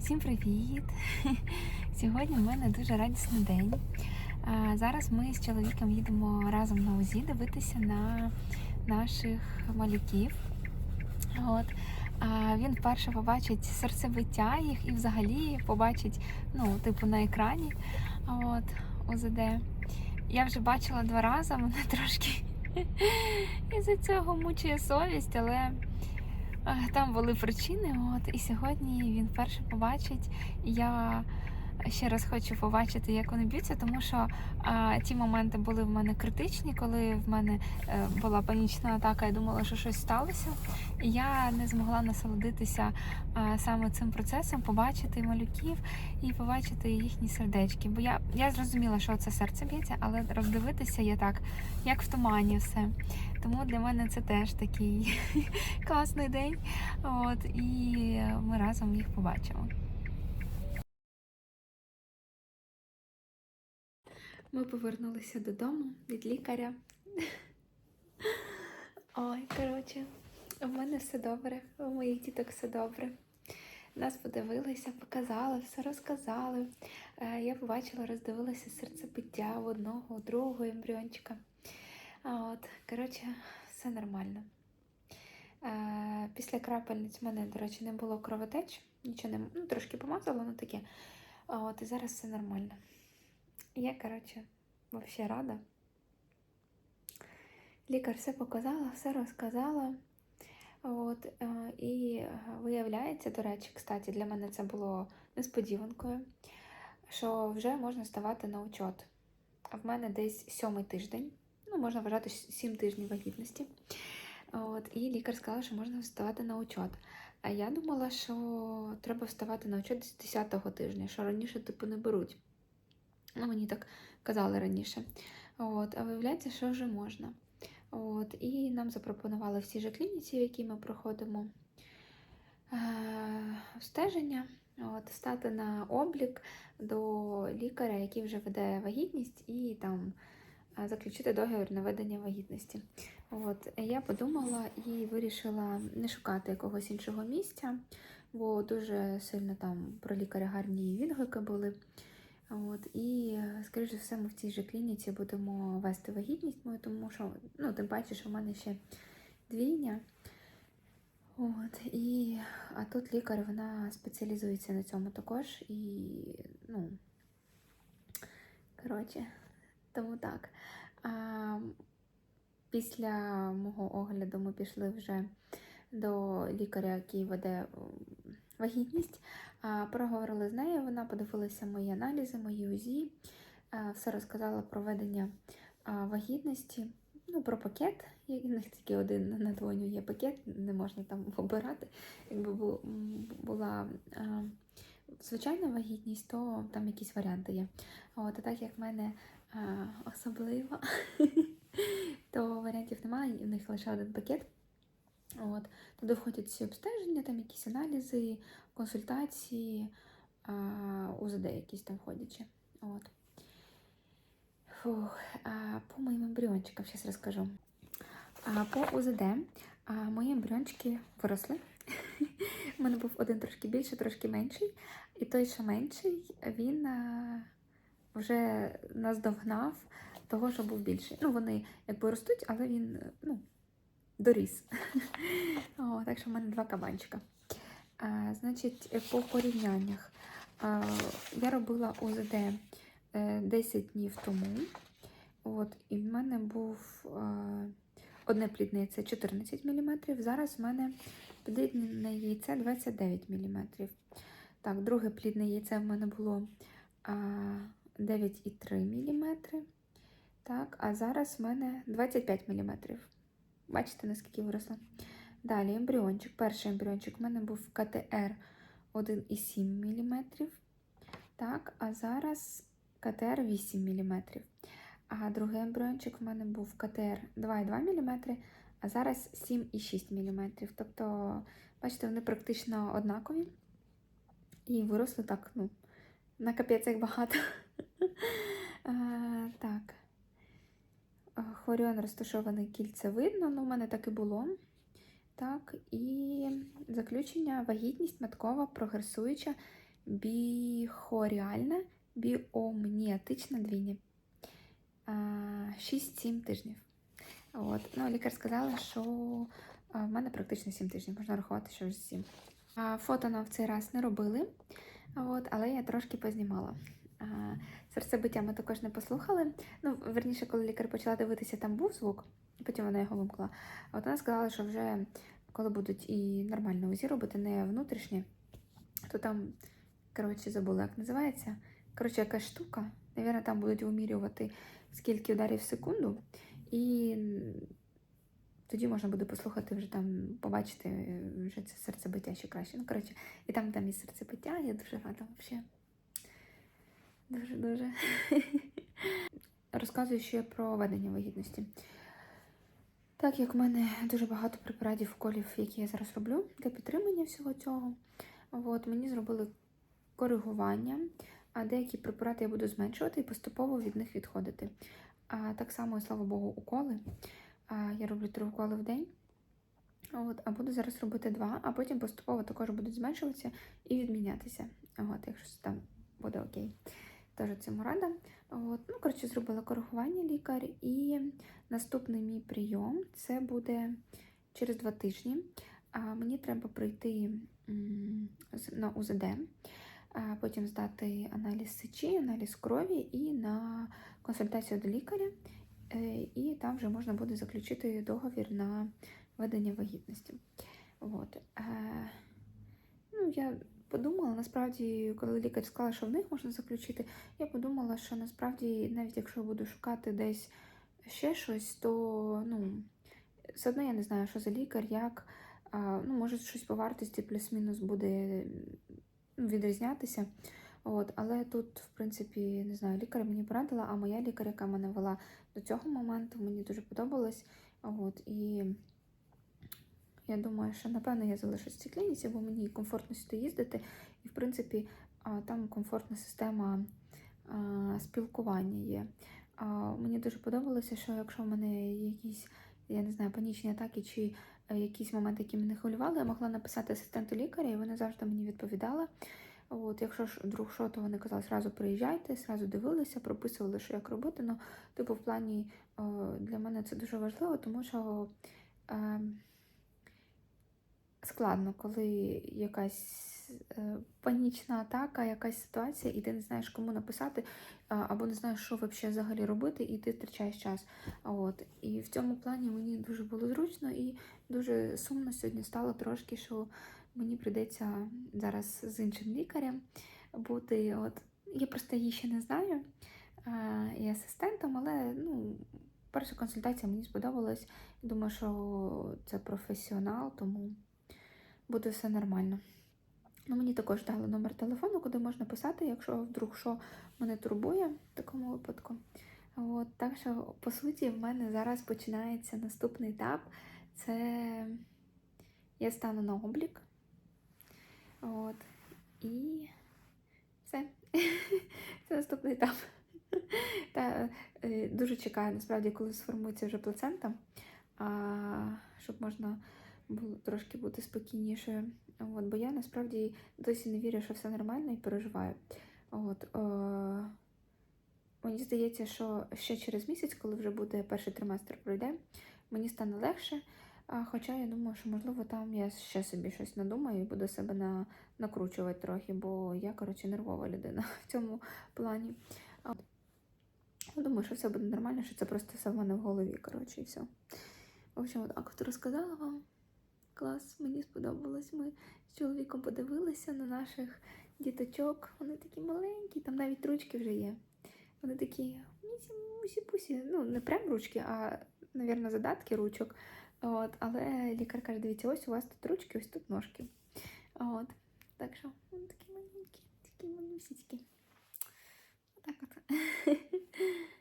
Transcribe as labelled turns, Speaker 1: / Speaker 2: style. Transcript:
Speaker 1: Всім привіт! Сьогодні в мене дуже радісний день. Зараз ми з чоловіком їдемо разом на УЗІ дивитися на наших малюків. От. Він вперше побачить серцебиття їх і взагалі побачить, ну, типу, на екрані. От, ОЗД. Я вже бачила два рази, мене трошки із-за цього мучує совість, але. Е, Там були причини, от і сьогодні він вперше побачить. Я ще раз хочу побачити, як вони б'ються, тому що а, ті моменти були в мене критичні, коли в мене е, була панічна атака, я думала, що щось сталося. І я не змогла насолодитися а, саме цим процесом, побачити малюків і побачити їхні сердечки. Бо я, я зрозуміла, що це серце б'ється, але роздивитися є так, як в тумані все. Тому для мене це теж такий класний день. От, і ми разом їх побачимо. Ми повернулися додому від лікаря. Ой, коротше, у мене все добре, у моїх діток все добре. Нас подивилися, показали, все розказали. Е, Я побачила, роздивилася серцебиття у одного, у другого ембріончика. От, коротше, все нормально. Е, Після крапельниць в мене, до речі, не було кровотеч, нічого не ну, трошки помазала, ну таке. От, і зараз все нормально. Я, коротше, взагалі рада. Лікар все показала, все розказала. От, е, і виявляється, до речі, кстати, для мене це було несподіванкою, що вже можна ставати на учет. В мене десь сьомий тиждень, ну, можна вважати сім тижнів вагітності. От, і лікар сказала, що можна вставати на учет. А я думала, що треба вставати на учет з 10-го тижня, що раніше типу не беруть. Ну, мені так казали раніше. От, а виявляється, що вже можна. От, і нам запропонували всі ж клініці, в які ми проходимо е- стеження, от, стати на облік до лікаря, який вже веде вагітність, і там е, заключити договір на ведення вагітності. От, я подумала і вирішила не шукати якогось іншого місця, бо дуже сильно там про лікаря гарні відгуки були. От, і, скоріш все, ми в цій же клініці будемо вести вагітність мою, тому що, ну, тим паче, що в мене ще двійня. От, і, а тут лікар вона спеціалізується на цьому також. І, ну, коротше, тому так. А, після мого огляду ми пішли вже до лікаря, який веде вагітність. Проговорили з нею, вона подивилася мої аналізи, мої УЗІ, все розказала про ведення вагітності, ну, про пакет. У них тільки один на двойню є пакет, не можна там обирати. Якби була звичайна вагітність, то там якісь варіанти є. От, А так як в мене особлива, то варіантів немає, у них лише один пакет. От. Туди входять всі обстеження, там якісь аналізи, консультації, а, УЗД якісь там входячи. От. Фух. А, по моїм ембріончикам зараз розкажу. А, по УЗД а, мої ембріончики виросли. У мене був один трошки більший, трошки менший. І той, що менший, він а, вже наздогнав того, що був більший. Ну, вони якби ростуть, але він, ну, доріс. О, Так що в мене два кабанчика. А, Значить, по порівняннях а, я робила УЗД 10 е, днів тому. От, І в мене був а, одне плідне яйце 14 мм. Зараз в мене плідне яйце 29 мм. Так, друге плідне яйце в мене було 9,3 мм. Так, а зараз в мене 25 мм. Бачите, наскільки виросла. Далі ембріончик. Перший ембріончик у мене був КТР 1,7 мм. Так, а зараз КТР 8 мм. А другий ембріончик в мене був КТР 2,2 мм, а зараз 7,6 мм. Тобто, бачите, вони практично однакові. І виросли так, ну, на капець як багато. Так. Хоріон розташований кільце видно, ну, у мене так і було. Так, І заключення вагітність маткова прогресуюча біхоріальна, біомніатична двійня. 6-7 тижнів. От. Ну, лікар сказала, що в мене практично 7 тижнів, можна рахувати, що вже 7. Фото нам в цей раз не робили, от, але я трошки познімала. Серцебиття ми також не послухали. Ну, верніше, коли лікар почала дивитися, там був звук, потім вона його вимкнула. От вона сказала, що вже коли будуть і нормальне УЗІ робити, не внутрішнє, то там, коротше, забула, як називається. Коротше, якась штука. Навірно, там будуть вимірювати скільки ударів в секунду, і тоді можна буде послухати вже там, побачити е, вже це серцебиття ще краще. Ну, коротше, і там там і серцебиття, я дуже рада взагалі. Дуже-дуже. Розказую ще про ведення вагітності. Так як в мене дуже багато препаратів, колів, які я зараз роблю для підтримання всього цього, от, мені зробили коригування, а деякі препарати я буду зменшувати і поступово від них відходити. А, так само, слава Богу, уколи. А, я роблю три уколи в день. От, а буду зараз робити два, а потім поступово також будуть зменшуватися і відмінятися. От, якщо там буде окей. Теж цьому рада. От, ну, коротше, зробила коригування лікар, і наступний мій прийом це буде через два тижні. А, мені треба прийти на УЗД, а потім здати аналіз сечі, аналіз крові і на консультацію до лікаря. Е, І там вже можна буде заключити договір на ведення вагітності. От. Е, Ну, я подумала, насправді, коли лікар сказала, що в них можна заключити, я подумала, що насправді, навіть якщо я буду шукати десь ще щось, то ну, все одно я не знаю, що за лікар, як. Ну, може, щось по вартості плюс-мінус буде ну, відрізнятися. От, але тут, в принципі, не знаю, лікар мені порадила, а моя лікар, яка мене вела до цього моменту, мені дуже подобалось. От, і я думаю, що напевно я залишусь в цій клініці, бо мені комфортно сюди їздити. І, в принципі, там комфортна система спілкування є. Мені дуже подобалося, що якщо в мене якісь, я не знаю, панічні атаки чи е, якісь моменти, які мене хвилювали, я могла написати асистенту лікаря, і вона завжди мені відповідала. От, якщо ж вдруг що, то вони казали, зразу приїжджайте, зразу дивилися, прописували, що як робити. Ну, типу, в плані е, для мене це дуже важливо, тому що. Е, складно, коли якась е, панічна атака, якась ситуація, і ти не знаєш, кому написати, або не знаєш, що взагалі робити, і ти втрачаєш час. От. І в цьому плані мені дуже було зручно і дуже сумно сьогодні стало трошки, що мені прийдеться зараз з іншим лікарем бути. От. Я просто її ще не знаю і асистентом, але ну, перша консультація мені сподобалась. Думаю, що це професіонал, тому буде все нормально. Ну, мені також дали номер телефону, куди можна писати, якщо вдруг що мене турбує в такому випадку. От, так що, по суті, в мене зараз починається наступний етап. Це я стану на облік. От, і все. Це наступний етап. Та е, дуже чекаю, насправді, коли сформується вже плацента, щоб можна було трошки бути спокійнішою. От, бо я насправді досі не вірю, що все нормально і переживаю. От, е, мені здається, що ще через місяць, коли вже буде перший триместр пройде, мені стане легше. Хоча я думаю, що можливо там я ще собі щось надумаю і буду себе на, накручувати трохи, бо я, коротше, нервова людина в цьому плані. Я думаю, що все буде нормально, що це просто все в мене в голові, коротше, і все. В общем, так от розказала вам. Клас, мені сподобалось. Ми з чоловіком подивилися на наших діточок. Вони такі маленькі, там навіть ручки вже є. Вони такі мусі-пусі. Ну, не прям ручки, а, мабуть, задатки ручок. От, але лікар каже, дивіться, ось у вас тут ручки, ось тут ножки. От. Так що вони такі маленькі, такі малюсічки. Отак от.